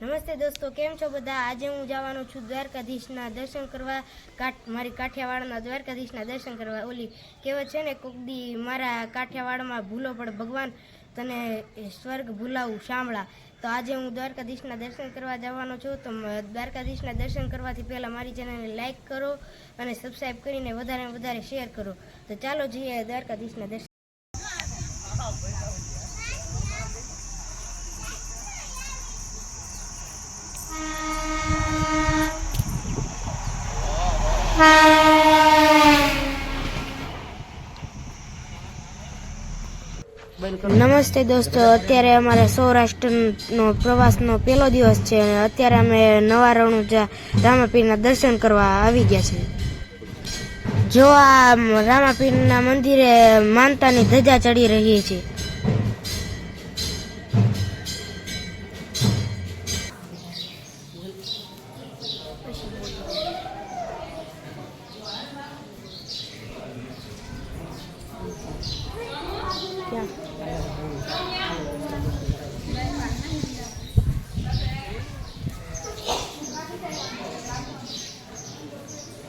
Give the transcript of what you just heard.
નમસ્તે દોસ્તો, કેમ છો બધા? આજે હું જવાનો છું દ્વારકાધીશના દર્શન કરવા કાઠ, મારી કાઠિયાવાડના દ્વારકાધીશના દર્શન કરવા. ઓલી કહેવત છે ને કોક દી મારા કાઠિયાવાડમાં ભૂલો પડે ભગવાન તને સ્વર્ગ ભૂલાવું શામળા તો આજે હું દ્વારકાધીશના દર્શન કરવા જવાનો છું. તો દ્વારકાધીશના દર્શન કરવાથી પહેલાં મારી ચેનલને લાઇક કરો અને સબસ્ક્રાઈબ કરીને વધારે વધારે શેર કરો. તો ચાલો જઈએ દ્વારકાધીશના દર્શન નમસ્તે દોસ્તો, અત્યારે અમારે સૌરાષ્ટ્રનો પ્રવાસનો પહેલો દિવસ છે અત્યારે અમે નવા રણુજા રામાપીરના દર્શન કરવા આવી ગયા છે જો આ રામાપીરના મંદિરે માનતાની ધજા ચડી રહી છે. 哎呀我